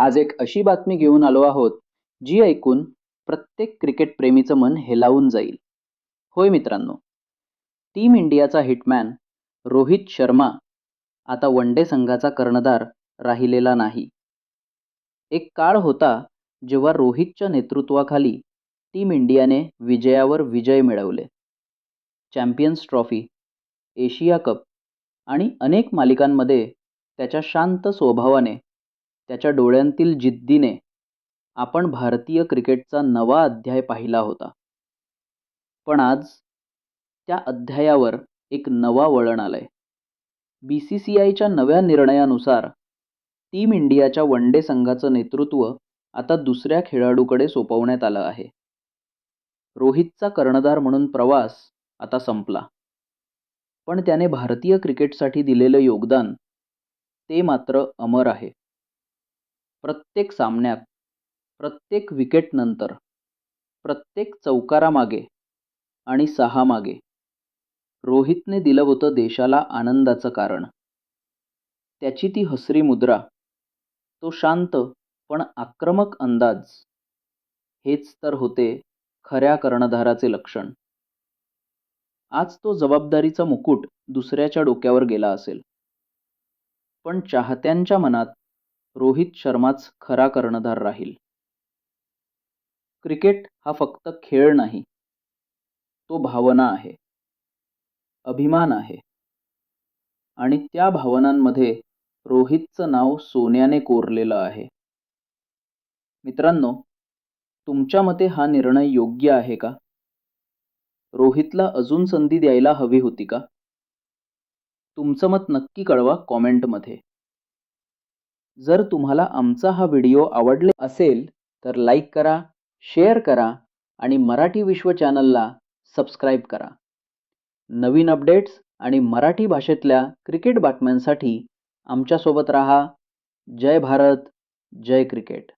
आज एक अशी बातमी घेऊन आलो आहोत जी ऐकून प्रत्येक क्रिकेटप्रेमीचं मन हेलावून जाईल. होय मित्रांनो टीम इंडियाचा हिटमॅन रोहित शर्मा आता वन डे संघाचा कर्णधार राहिलेला नाही. एक काळ होता जेव्हा रोहितच्या नेतृत्वाखाली टीम इंडियाने विजयावर विजय मिळवले. चॅम्पियन्स ट्रॉफी एशिया कप आणि अनेक मालिकांमध्ये त्याच्या शांत स्वभावाने त्याच्या डोळ्यांतील जिद्दीने आपण भारतीय क्रिकेटचा नवा अध्याय पाहिला होता. पण आज त्या अध्यायावर एक नवा वळण आलंय. बी सी सी आयच्या नव्या निर्णयानुसार टीम इंडियाच्या वन डे संघाचं नेतृत्व आता दुसऱ्या खेळाडूकडे सोपवण्यात आलं आहे. रोहितचा कर्णधार म्हणून प्रवास आता संपला. पण त्याने भारतीय क्रिकेटसाठी दिलेलं योगदान ते मात्र अमर आहे. प्रत्येक सामन्यात प्रत्येक विकेटनंतर प्रत्येक चौकारामागे आणि सहामागे रोहितने दिलं होतं देशाला आनंदाचं कारण. त्याची ती हसरी मुद्रा तो शांत पण आक्रमक अंदाज हेच तर होते खऱ्या कर्णधाराचे लक्षण. आज तो जबाबदारीचा मुकुट दुसऱ्याच्या डोक्यावर गेला असेल. पण चाहत्यांच्या मनात रोहित शर्माच खरा कर्णधार राहील. क्रिकेट हा फक्त खेळ नाही तो भावना आहे. अभिमान आहे. आणि त्या भावनांमध्ये रोहितचं नाव सोन्याने कोरलेलं आहे. मित्रांनो तुमच्या मते हा निर्णय योग्य आहे का? रोहितला अजून संधी द्यायला हवी होती का? तुमचं मत नक्की कळवा कॉमेंटमध्ये. जर तुम्हाला आमचा हा व्हिडिओ आवडले असेल तर लाईक करा शेअर करा आणि मराठी विश्व चॅनलला सबस्क्राईब करा. नवीन अपडेट्स आणि मराठी भाषेतल्या क्रिकेट बातम्यांसाठी आमच्यासोबत रहा. जय भारत जय क्रिकेट.